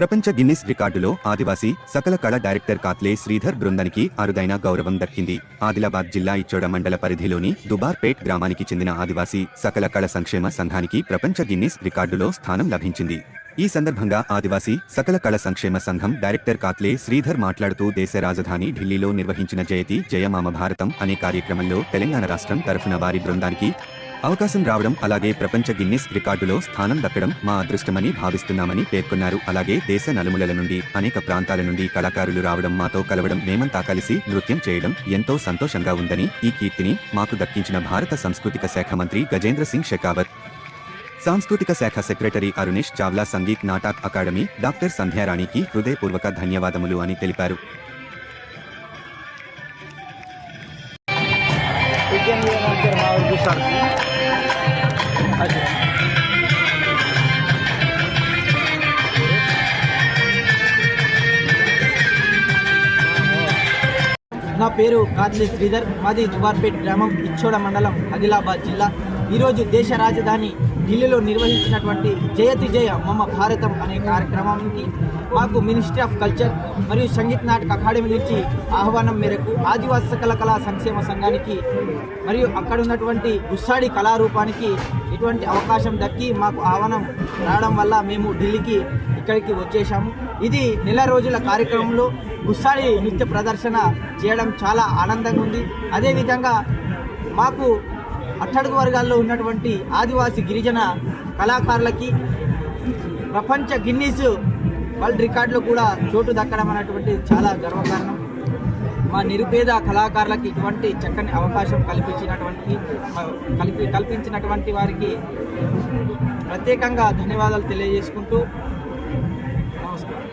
ప్రపంచ గిన్నిస్ రికార్డులో ఆదివాసీ సకల కళ డైరెక్టర్ కాత్లే శ్రీధర్ బృందానికి అరుదైన గౌరవం దక్కింది. ఆదిలాబాద్ జిల్లా ఇచ్చోడ మండల పరిధిలోని దుబార్పేట్ గ్రామానికి చెందిన ఆదివాసీ సకల కళ సంక్షేమ సంఘానికి ప్రపంచ గిన్నిస్ రికార్డులో స్థానం లభించింది. ఈ సందర్భంగా ఆదివాసీ సకల కళ సంక్షేమ సంఘం డైరెక్టర్ కాత్లే శ్రీధర్ మాట్లాడుతూ దేశ రాజధాని ఢిల్లీలో నిర్వహించిన జయతి జయమామ భారతం అనే కార్యక్రమంలో తెలంగాణ రాష్ట్రం తరఫున వారి బృందానికి అవకాశం రావడం అలాగే ప్రపంచ గిన్నిస్ రికార్డులో స్థానం దక్కడం మా అదృష్టమని భావిస్తున్నామని పేర్కొన్నారు. అలాగే దేశ నలుమూలల నుండి అనేక ప్రాంతాల నుండి కళాకారులు రావడం మాతో కలవడం మేమంతా కలిసి నృత్యం చేయడం ఎంతో సంతోషంగా ఉందని ఈ కీర్తిని మాకు దక్కించిన భారత సాంస్కృతిక శాఖ మంత్రి గజేంద్ర సింగ్ షెకావత్. సాంస్కృతిక శాఖ secretary Arunesh Chawla Sangeet Natak academy doctor సంధ్యారాణికి హృదయపూర్వక ధన్యవాదములు అని తెలిపారు. మా చూస్తారు. అదే నా పేరు కాదిలి శ్రీధర్. మాది దుబార్పేట్ గ్రామం ఇచ్చోడ మండలం ఆదిలాబాద్ జిల్లా ఈరోజు దేశ రాజధాని ఢిల్లీలో నిర్వహించినటువంటి జయతి జయ మమ భారతం అనే కార్యక్రమానికి మాకు మినిస్ట్రీ ఆఫ్ కల్చర్ మరియు సంగీత్ నాటక అకాడమీ నుంచి ఆహ్వానం మేరకు ఆదివాసీ సకల కళా సంక్షేమ సంఘానికి మరియు అక్కడ ఉన్నటువంటి గుస్సాడి కళారూపానికి ఇటువంటి అవకాశం దక్కి మాకు ఆహ్వానం రావడం వల్ల మేము ఢిల్లీకి ఇక్కడికి వచ్చేసాము ఇది నెల రోజుల కార్యక్రమంలో గుస్సాడి నృత్య ప్రదర్శన చేయడం చాలా ఆనందంగా ఉంది. అదేవిధంగా మాకు అట్టడుగు వర్గాల్లో ఉన్నటువంటి ఆదివాసీ గిరిజన కళాకారులకి ప్రపంచ గిన్నీస్ వరల్డ్ రికార్డులో కూడా చోటు దక్కడం అనేటువంటి చాలా గర్వకారణం. మా నిరుపేద కళాకారులకి ఇటువంటి చక్కని అవకాశం కల్పించినటువంటి కల్పి కల్పించినటువంటి వారికి ప్రత్యేకంగా ధన్యవాదాలు తెలియజేసుకుంటూ నమస్కారం.